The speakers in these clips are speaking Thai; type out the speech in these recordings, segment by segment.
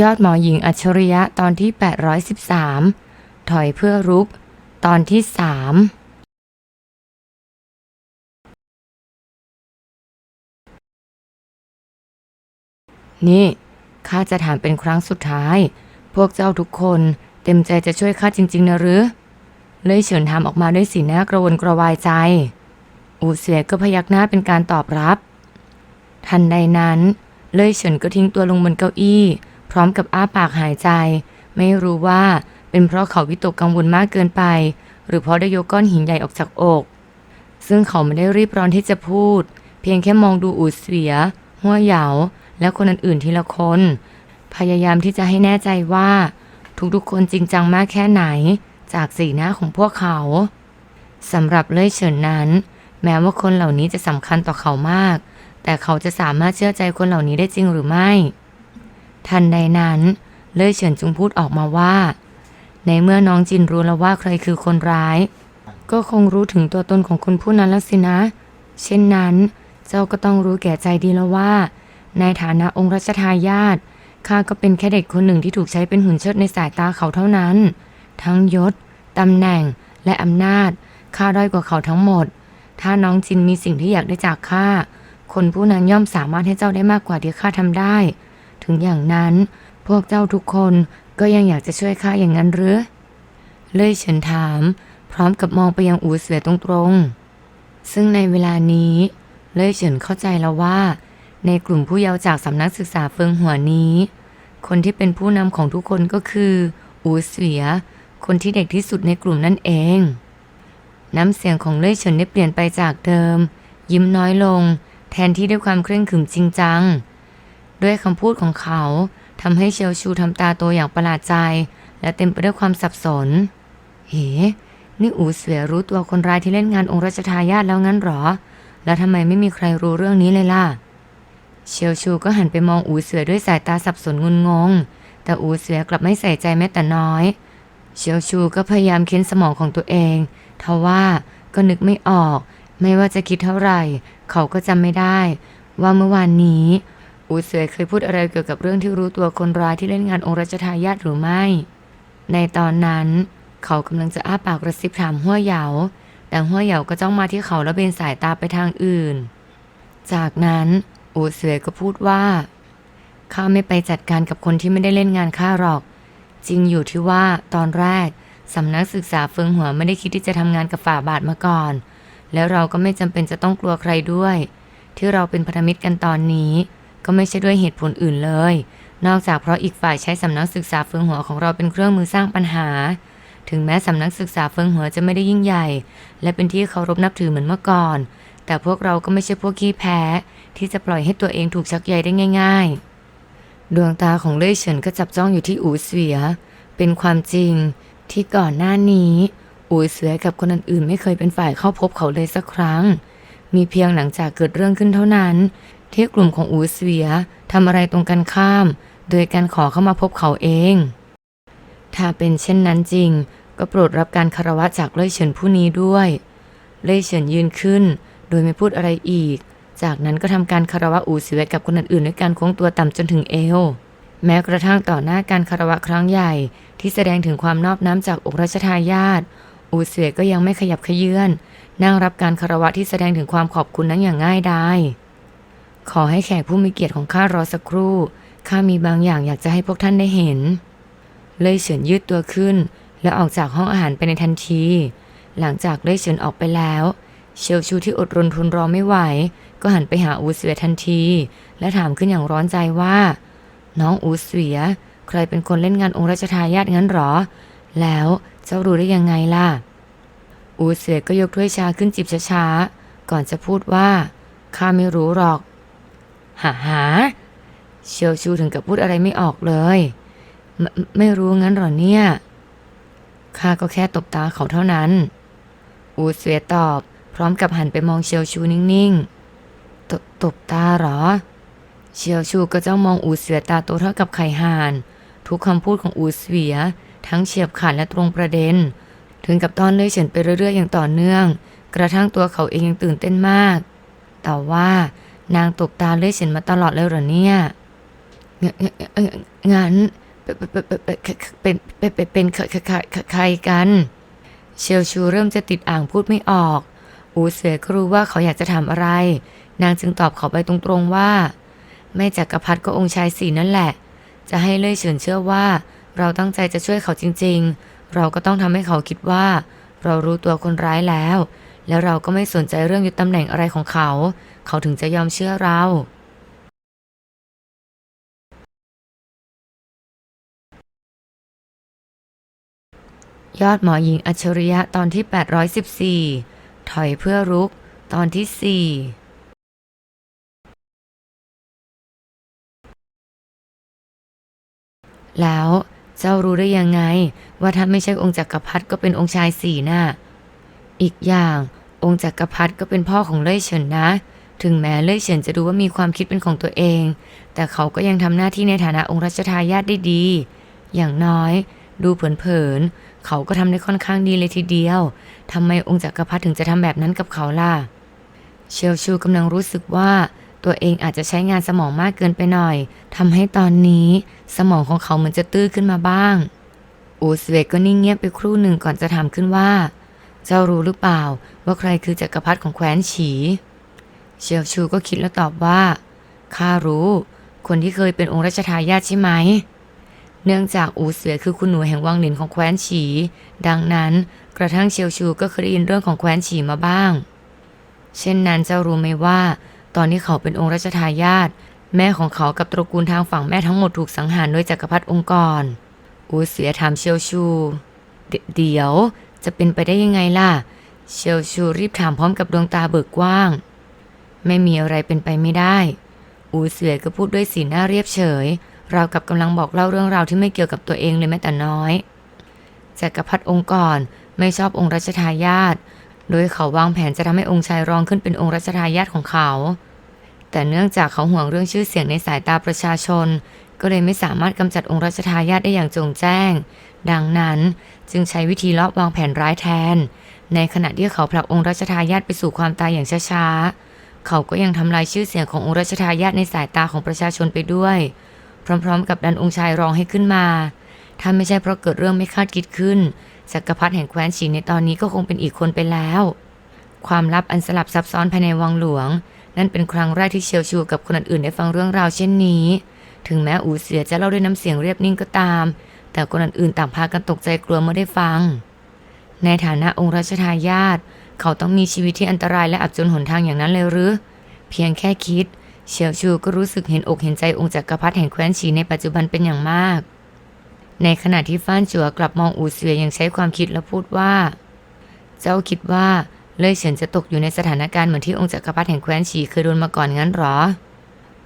ยอดหมอหญิงอัจฉริยะตอนที่ 813 ถอยเพื่อรุก ตอนที่3นี่ข้าจะถามเป็นครั้งสุดท้าย พวกเจ้าทุกคนเต็มใจจะช่วยข้าจริง ๆ นะหรือ เลยเฉินถามออกมาด้วยสีหน้ากระวนกระวายใจ อูเสียก็พยักหน้าเป็นการตอบรับ ทันใดนั้น เลยเฉินก็ทิ้งตัวลงบนเก้าอี้ พร้อมกับอ้าปากหายใจ ไม่รู้ว่าเป็นเพราะเขาวิตกกังวลมากเกินไป หรือเพราะได้ยกก้อนหินใหญ่ออกจากอก ซึ่งเขาไม่ได้รีบร้อนที่จะพูด เพียงแค่มองดูอูเสีย หัวเหยาและคนอื่นๆทีละคน พยายามที่จะให้แน่ใจว่า ทุกๆคนจริงจังมากแค่ไหน จากสีหน้าของพวกเขาสำหรับเล่ยเฉินนั้น แม้ว่าคนเหล่านี้จะสำคัญต่อเขามาก แต่เขาจะสามารถเชื่อใจคนเหล่านี้ได้จริงหรือไม่ ทันใดนั้น เล่ยเฉินจึงพูดออกมาว่า ในเมื่อน้องจินรู้แล้วว่าใครคือคนร้าย ก็คงรู้ถึงตัวตนของคนผู้นั้นแล้วสินะ เช่นนั้น เจ้าก็ต้องรู้แก่ใจดีแล้วว่า ในฐานะองค์รัชทายาทข้าก็เป็นแค่เด็กคนหนึ่งที่ถูกใช้เป็นหุ่นเชิดในสายตาเขาเท่านั้น ทั้งยศตำแหน่งและอำนาจข้าด้อยกว่าเขาทั้งหมด ถ้าน้องจินมีสิ่งที่อยากได้จากข้าคนผู้นั้นย่อมสามารถให้เจ้าได้มากกว่าที่ข้าทำได้ ถึงอย่างนั้น พวกเจ้าทุกคนก็ยังอยากจะช่วยข้าอย่างนั้นหรือเลยเฉินถาม พร้อมกับมองไปยังอูเสือตรงๆ ซึ่งในเวลานี้เลยเฉินเข้าใจแล้วว่า ในกลุ่มผู้เยาว์จากสำนักศึกษาเฟิงหัวนี้ คนที่เป็นผู้นำของทุกคนก็คืออูเสียคนที่เด็กที่สุดในกลุ่มนั่นเอง น้ำเสียงของเล่ยเฉินได้เปลี่ยนไปจากเดิม ยิ้มน้อยลง แทนที่ด้วยความเคร่งขรึมจริงจัง ด้วยคำพูดของเขาทำให้เชียวชูทำตาโตอย่างประหลาดใจ และเต็มไปด้วยความสับสนเฮ้นี่อูเสวยรู้ตัวคนร้ายที่เล่นงานองค์รัชทายาทแล้วงั้นหรอ แล้วทำไมไม่มีใครรู้เรื่องนี้เลยล่ะ เชียวชูก็หันไปมองอูเสือด้วยสายตาสับสนงุนงง แต่อูเสือกลับไม่ใส่ใจแม้แต่น้อย เชียวชูก็พยายามเค้นสมองของตัวเองทว่าก็นึกไม่ออก ไม่ว่าจะคิดเท่าไหร่ เขาก็จำไม่ได้ ว่าเมื่อวานนี้ อูเสือเคยพูดอะไรเกี่ยวกับเรื่องที่รู้ตัวคนร้ายที่เล่นงานองค์รัชทายาทหรือไม่ ในตอนนั้น เขากำลังจะอ้าปากกระซิบถามหัวเหยา แต่หัวเหยาก็จ้องมาที่เขาแล้วเบนสายตาไปทางอื่น จากนั้นอูเสือก็พูดว่าข้าไม่ไปจัดการกับคนที่ไม่ได้เล่นงานข้าหรอก จริงอยู่ที่ว่าตอนแรกสำนักศึกษาเฟิงหัวไม่ได้คิดที่จะทำงานกับฝ่าบาทมาก่อน แล้วเราก็ไม่จำเป็นจะต้องกลัวใครด้วย ที่เราเป็นพันธมิตรกันตอนนี้ ก็ไม่ใช่ด้วยเหตุผลอื่นเลย นอกจากเพราะอีกฝ่ายใช้สำนักศึกษาเฟิงหัวของเราเป็นเครื่องมือสร้างปัญหา ถึงแม้สำนักศึกษาเฟิงหัวจะไม่ได้ยิ่งใหญ่ และเป็นที่เคารพนับถือเหมือนเมื่อก่อน แต่พวกเราก็ไม่ใช่พวกขี้แพ้ ที่จะปล่อยให้ตัวเองถูกชักใยได้ง่าย ๆ ดวงตาของเล่ยเฉินก็จับจ้องอยู่ที่อูเสวีย เป็นความจริงที่ก่อนหน้านี้อูเสือกับคนอื่นๆไม่เคยเป็นฝ่ายเข้าพบเขาเลยสักครั้ง มีเพียงหลังจากเกิดเรื่องขึ้นเท่านั้น ที่กลุ่มของอูเสือทำอะไรตรงกันข้าม โดยการขอเข้ามาพบเขาเอง ถ้าเป็นเช่นนั้นจริง ก็โปรดรับการคารวะจากเล่ยเฉินผู้นี้ด้วย เล่ยเฉินยืนขึ้น โดยไม่พูดอะไรอีก จากนั้นก็ทำการคารวะอูเสือกับคนอื่นๆด้วยการโค้งตัวต่ำจนถึงเอวแม้กระทั่งต่อหน้าการคารวะครั้งใหญ่ ที่แสดงถึงความนอบน้อมจากองค์รัชทายาทอูเสือก็ยังไม่ขยับขยื่นนั่งรับการคารวะที่แสดงถึงความขอบคุณนั้นอย่างง่ายดาย ขอให้แขกผู้มีเกียรติของข้ารอสักครู่ ข้ามีบางอย่างอยากจะให้พวกท่านได้เห็น เลยเฉินยืดตัวขึ้น และออกจากห้องอาหารไปในทันที หลังจากเลยเฉินออกไปแล้ว เชียวชูที่อดรนทนรอไม่ไหว ก็หันไปหาอูเสือทันที และถามขึ้นอย่างร้อนใจว่า น้องอูเสือใครเป็นคนเล่นงานองค์รัชทายาทงั้นหรอ แล้วเจ้ารู้ได้ยังไงล่ะ อูเสือก็ยกถ้วยชาขึ้นจิบช้าๆก่อนจะพูดว่าข้าไม่รู้หรอก หาหาเชียวชูถึงกับพูดอะไรไม่ออกเลยไมไม่รู้งั้นหรอเนี่ยข้าก็แค่ตบตาเขาเท่านั้น อูเสือตอบ พร้อมกับหันไปมองเชียวชูนิ่งๆตตบตาหรอ เชียวชูก็จ้องมองอูเสือตาโตเท่ากับไข่ห่าน ทุกคำพูดของอูเสือทั้งเฉียบขาดและตรงประเด็น ถึงกับต้อนเลื่อยเฉินไปเรื่อยๆอย่างต่อเนื่อง กระทั่งตัวเขาเองยังตื่นเต้นมาก แต่ว่า นางตบตาเลื่อยเฉินมาตลอดเลยเหรอเนี่ยงั้นเป็นเป็นเป็นใครกัน เชลชูเริ่มจะติดอ่างพูดไม่ออก อูเสือก็รู้ว่าเขาอยากจะถามอะไร นางจึงตอบเขาไปตรงๆว่า ไม่จักรพรรดิก็องค์ชายสีนั่นแหละ จะให้เล่ยเฉินเชื่อว่า เราตั้งใจจะช่วยเขาจริง ๆ เราก็ต้องทำให้เขาคิดว่า เรารู้ตัวคนร้ายแล้ว แล้วเราก็ไม่สนใจเรื่องยึดตำแหน่งอะไรของเขา เขาถึงจะยอมเชื่อเรา ยอดหมอหญิงอัจฉริยะตอนที่ 814 ถอยเพื่อรุก ตอนที่ 4แล้วเจ้ารู้ได้ยังไง ว่าถ้าไม่ใช่องค์จักรพรรดิก็เป็นองค์ชายสี่น่ะ อีกอย่างองค์จักรพรรดิก็เป็นพ่อของเล่ยเฉินนะ ถึงแม้เล่ยเฉินจะดูว่ามีความคิดเป็นของตัวเอง แต่เขาก็ยังทำหน้าที่ในฐานะองค์รัชทายาทได้ดี อย่างน้อย ดูเผินๆเขาก็ทำได้ค่อนข้างดีเลยทีเดียวทำไมองค์จักรพรรดิถึงจะทำแบบนั้นกับเขาล่ะ เชลชูกำลังรู้สึกว่าตัวเองอาจจะใช้งานสมองมากเกินไปหน่อยทำให้ตอนนี้สมองของเขาเหมือนจะตื้อขึ้นมาบ้างอูสเวกก็นิ่งเงียบไปครู่หนึ่งก่อนจะถามขึ้นว่า เจ้ารู้หรือเปล่าว่าใครคือจักรพรรดิของแคว้นฉี เชลชูก็คิดแล้วตอบว่า ข้ารู้ คนที่เคยเป็นองค์รัชทายาทใช่ไหม เนื่องจากอูเสือคือคุณหนูแห่งวังหลินของแคว้นฉี ดังนั้นกระทั่งเชียวชูก็เคยได้ยินเรื่องของแคว้นฉีมาบ้าง เช่นนั้นเจ้ารู้ไหมว่า ตอนที่เขาเป็นองค์รัชทายาทแม่ของเขากับตระกูลทางฝั่งแม่ทั้งหมดถูกสังหารโดยจักรพรรดิองค์กร อูเสือถามเชียวชู เดี๋ยวจะเป็นไปได้ยังไงล่ะ เชียวชูรีบถามพร้อมกับดวงตาเบิกกว้าง ไม่มีอะไรเป็นไปไม่ได้ อูเสือก็พูดด้วยสีหน้าเรียบเฉย ราวกับกำลังบอกเล่าเรื่องราวที่ไม่เกี่ยวกับตัวเองเลยแม้แต่น้อยจักรพรรดิองค์ก่อนไม่ชอบองค์รัชทายาทโดยเขาวางแผนจะทำให้องค์ชายรองขึ้นเป็นองค์รัชทายาทของเขา แต่เนื่องจากเขาห่วงเรื่องชื่อเสียงในสายตาประชาชน ก็เลยไม่สามารถกำจัดองค์รัชทายาทได้อย่างจงแจ้ง ดังนั้นจึงใช้วิธีลอบวางแผนร้ายแทน ในขณะที่เขาผลักองค์รัชทายาทไปสู่ความตายอย่างช้าๆ เขาก็ยังทำลายชื่อเสียงขององค์รัชทายาทในสายตาของประชาชนไปด้วย พร้อมๆ กับดันองค์ชายรองให้ขึ้นมา ถ้าไม่ใช่เพราะเกิดเรื่องไม่คาดคิดขึ้นจักรพรรดิแห่งแคว้นฉีในตอนนี้ก็คงเป็นอีกคนไปแล้ว ความลับอันสลับซับซ้อนภายในวังหลวง นั่นเป็นครั้งแรกที่เชียวชูกับคนอื่นๆได้ฟังเรื่องราวเช่นนี้ ถึงแม้อูเสียจะเล่าด้วยน้ำเสียงเรียบนิ่งก็ตาม แต่คนอื่นๆต่างพากันตกใจกลัวเมื่อได้ฟัง ในฐานะองค์รัชทายาท เขาต้องมีชีวิตที่อันตรายและอับจนหนทางอย่างนั้นเลยหรือ เพียงแค่คิด เฉียวชูก็รู้สึกเห็นอกเห็นใจองค์จักรพรรดิแห่งแคว้นฉีในปัจจุบันเป็นอย่างมาก ในขณะที่ฟ้านจัวกลับมองอูเสืออย่างใช้ความคิดและพูดว่า เจ้าคิดว่าเล่ยเฉินจะตกอยู่ในสถานการณ์เหมือนที่องค์จักรพรรดิแห่งแคว้นฉีเคยโดนมาก่อนงั้นหรอ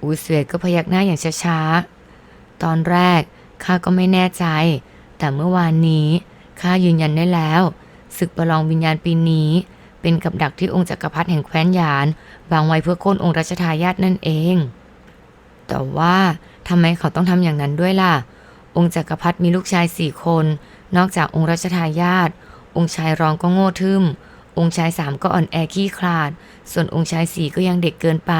อูเสือก็พยักหน้าอย่างช้าๆ ตอนแรกข้าก็ไม่แน่ใจ แต่เมื่อวานนี้ข้ายืนยันได้แล้วศึกประลองวิญญาณปีนี้ เป็นกับดักที่องค์จักรพรรดิแห่งแคว้นยานวางไว้เพื่อโค่นองค์รัชทายาทนั่นเอง แต่ว่าทำไมเขาต้องทำอย่างนั้นด้วยล่ะ องค์จักรพรรดิมีลูกชายสี่คน นอกจากองค์รัชทายาทองค์ชายรองก็โง่ทึมองค์ชายสามก็อ่อนแอขี้คลาด ส่วนองค์ชายสี่ก็ยังเด็กเกินไป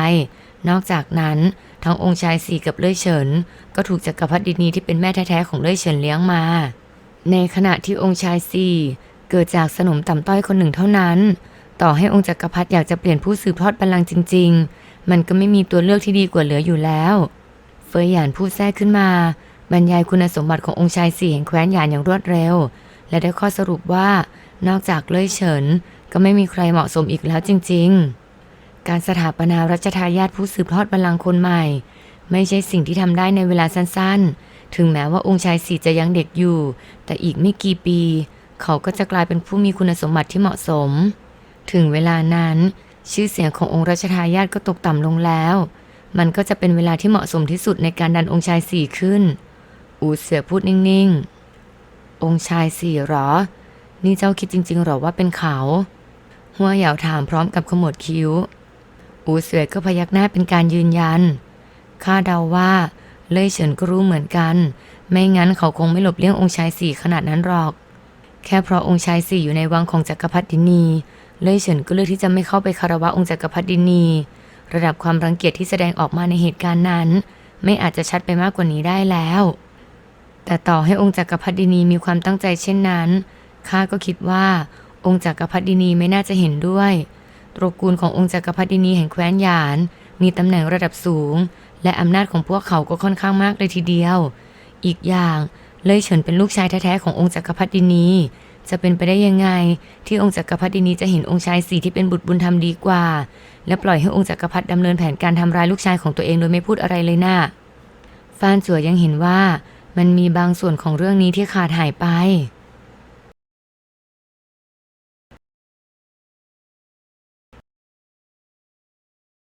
นอกจากนั้นทั้งองค์ชายสี่กับเล่ยเฉิน ก็ถูกจักรพรรดินีที่เป็นแม่แท้ๆของเล่ยเฉินเลี้ยงมา ในขณะที่องค์ชายสี่เกิดจากสนมต่ำต้อยคนหนึ่งเท่านั้น ต่อให้องค์จักรพรรดิอยากจะเปลี่ยนผู้สืบทอดบัลลังก์จริง ๆ มันก็ไม่มีตัวเลือกที่ดีกว่าเหลืออยู่แล้ว เฟยหยานพูดแทรกขึ้นมา บรรยายคุณสมบัติขององค์ชายสี่แห่งแคว้นหยานอย่างรวดเร็ว และได้ข้อสรุปว่า นอกจากเล่ยเฉิน ก็ไม่มีใครเหมาะสมอีกแล้วจริง ๆ การสถาปนารัชทายาทผู้สืบทอดบัลลังก์คนใหม่ ไม่ใช่สิ่งที่ทำได้ในเวลาสั้นๆ ถึงแม้ว่าองค์ชายสี่จะยังเด็กอยู่ แต่อีกไม่กี่ปี เขาก็จะกลายเป็นผู้มีคุณสมบัติที่เหมาะสม ถึงเวลานั้น ชื่อเสียงขององค์รัชทายาทก็ตกต่ำลงแล้ว มันก็จะเป็นเวลาที่เหมาะสมที่สุดในการดันองค์ชายสี่ขึ้น อูเสือพูดนิ่งๆ องค์ชายสี่หรอ นี่เจ้าคิดจริงๆหรอว่าเป็นเขา หัวเหยาถามพร้อมกับขมวดคิ้ว อูเสือก็พยักหน้าเป็นการยืนยัน ข้าเดาว่าเล่ยเฉินก็รู้เหมือนกัน ไม่งั้นเขาคงไม่หลบเลี่ยงองค์ชายสี่ขนาดนั้นหรอก แค่เพราะองค์ชายสี่อยู่ในวังของจักรพรรดินี เล่ยเฉินก็เลือกที่จะไม่เข้าไปคารวะองค์จักรพรรดินี ระดับความรังเกียจที่แสดงออกมาในเหตุการณ์นั้น ไม่อาจจะชัดไปมากกว่านี้ได้แล้ว แต่ต่อให้องค์จักรพรรดินีมีความตั้งใจเช่นนั้นข้าก็คิดว่า องค์จักรพรรดินีไม่น่าจะเห็นด้วย ตระกูลขององค์จักรพรรดินีแห่งแคว้นหยาน มีตำแหน่งระดับสูง และอำนาจของพวกเขาก็ค่อนข้างมากเลยทีเดียว อีกอย่างเล่ยเฉินเป็นลูกชายแท้ๆขององค์จักรพรรดินี จะเป็นไปได้ยังไง ที่องค์จักรพรรดินีจะเห็นองค์ชายสี่ที่เป็นบุตรบุญธรรมดีกว่า และปล่อยให้องค์จักรพรรดิดำเนินแผนการทำร้ายลูกชายของตัวเองโดยไม่พูดอะไรเลยน่ะฟานจั่วยังเห็นว่า มันมีบางส่วนของเรื่องนี้ที่ขาดหายไป